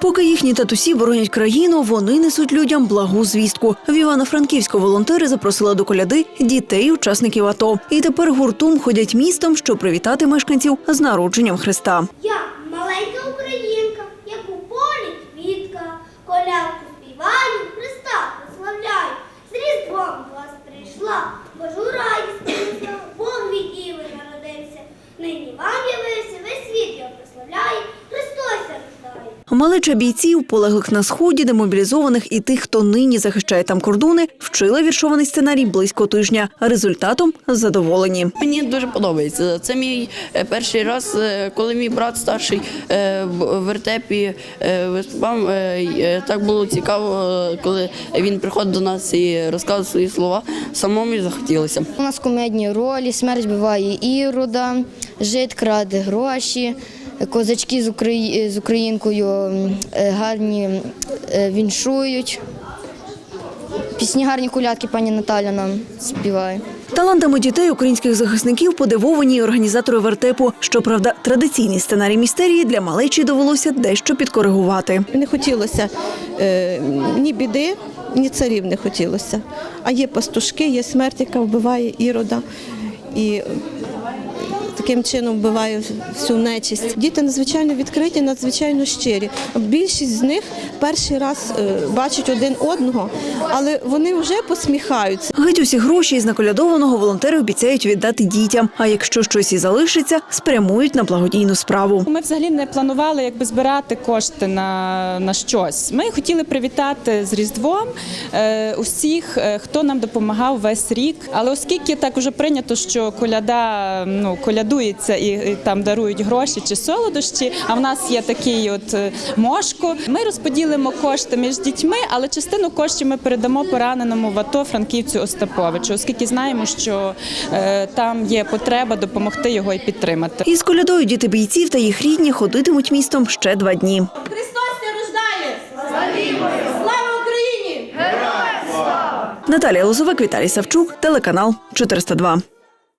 Поки їхні татусі боронять країну, вони несуть людям благу звістку. В Івано-Франківську волонтери запросили до коляди дітей, учасників АТО. І тепер гуртом ходять містом, щоб привітати мешканців з народженням Христа. Я маленька українка, як у полі квітка, колядку співаю, Христа прославляю. З Різдвом вас прийшла, Божу радість Бог від Діви народився. Нині вам явився, весь світ його прославляє, Христос рождає. Малеча бійців, полеглих на сході, демобілізованих і тих, хто нині захищає там кордони, вчила віршований сценарій близько тижня. Результатом задоволені. Мені дуже подобається. Це мій е, перший раз, е, коли мій брат старший е, в вертепі виступав. Так було цікаво, коли він приходив до нас і розказував свої слова. Самому захотілося. У нас комедні ролі, смерть биває ірода, жит краде гроші, козачки з, Украї... з українкою е, гарні е, віншують. Пісні гарні колядки пані Наталя нам співає. Талантами дітей українських захисників подивовані й організатори вертепу. Щоправда, традиційний сценарій містерії для малечі довелося дещо підкоригувати. Не хотілося е, ні біди, ні царів не хотілося. А є пастушки, є смерть, яка вбиває ірода. І е, таким чином вбиває всю нечисть. Діти надзвичайно відкриті, надзвичайно щирі. Більшість з них перший раз е, бачать один одного, але вони вже посміхаються. Геть усі гроші із наколядованого волонтери обіцяють віддати дітям. А якщо щось і залишиться, спрямують на благодійну справу. Ми взагалі не планували якби збирати кошти на, на щось. Ми хотіли привітати з Різдвом е, усіх, е, хто нам допомагав весь рік. Але оскільки так уже прийнято, що коляда ну колядується і, і там дарують гроші чи солодощі. А в нас є такий от е, мошко. Ми розподілимо кошти між дітьми, але частину коштів ми передамо пораненому в АТО Франківцю Остаповичу, оскільки знаємо, що е, там є потреба допомогти його і підтримати. Із колядою діти бійців та їх рідні ходитимуть містом ще два дні. Христос ся рождає! Слава Україні! Наталія Лозовик, Віталій Савчук, телеканал 402.